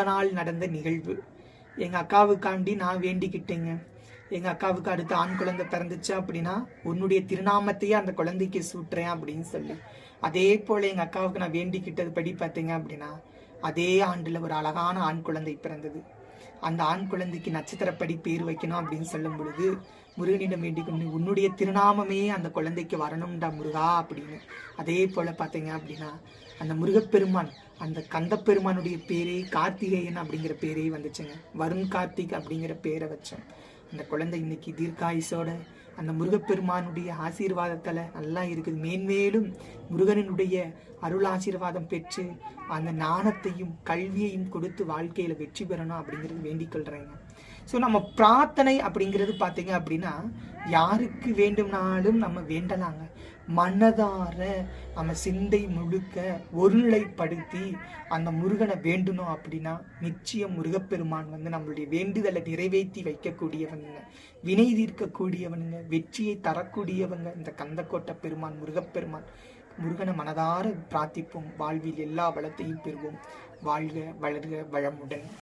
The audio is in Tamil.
நாள் நடந்த நிகழ்வு. எங்க அக்காவுக்காண்டி நான் வேண்டிக்கிட்டேங்க. எங்க அக்காவுக்கு அடுத்து ஆண் குழந்தை பிறந்துச்சு அப்படின்னா உன்னுடைய திருநாமத்தையே அந்த குழந்தைக்கு சூட்டுறேன் அப்படின்னு சொல்லி. அதே போல எங்க அக்காவுக்கு நான் வேண்டிக்கிட்டது படி பார்த்தீங்க அப்படின்னா அதே ஆண்டுல ஒரு அழகான ஆண் குழந்தை பிறந்தது. அந்த ஆண் குழந்தைக்கு நட்சத்திரப்படி பேர் வைக்கணும் அப்படின்னு சொல்லும் பொழுது முருகனிடம் வேண்டிக்கொண்டு உன்னுடைய திருநாமமே அந்த குழந்தைக்கு வரணும்டா முருகா அப்படின்னு. அதே போல பார்த்தீங்க அப்படின்னா அந்த முருகப்பெருமான் அந்த கந்தப்பெருமானுடைய பேரே கார்த்திகேயன் அப்படிங்கிற பேரே வந்துச்சுங்க. வருண் கார்த்திக் அப்படிங்கிற பேரை வச்சோம். அந்த குழந்தை இன்னைக்கு தீர்க்காயுசோட அந்த முருகப்பெருமானுடைய ஆசீர்வாதத்தில் நல்லா இருக்குது. மேன்மேலும் முருகனினுடைய அருள் ஆசீர்வாதம் பெற்று அந்த நாணத்தையும் கல்வியையும் கொடுத்து வாழ்க்கையில் வெற்றி பெறணும் அப்படிங்கிறது வேண்டிக் கொள்கிறேங்க ஸோ நம்ம பிரார்த்தனை அப்படிங்கிறது பார்த்தீங்க அப்படின்னா யாருக்கு வேண்டும்னாலும் நம்ம வேண்டலாங்க. மனதார நம்ம சிந்தை முழுக்க ஒருநிலைப்படுத்தி அந்த முருகனை வேண்டணும் அப்படின்னா நிச்சயம் முருகப்பெருமான் வந்து நம்மளுடைய வேண்டுதலை நிறைவேற்றி வைக்கக்கூடியவனுங்க. வினை தீர்க்கக்கூடியவனுங்க வெற்றியை தரக்கூடியவங்க. இந்த கந்தக்கோட்டை பெருமான் முருகப்பெருமான். முருகனை மனதார பிரார்த்திப்போம். வாழ்வில் எல்லா வளத்தையும் பெறுவோம். வாழ்க வளர்க வளமுடன்.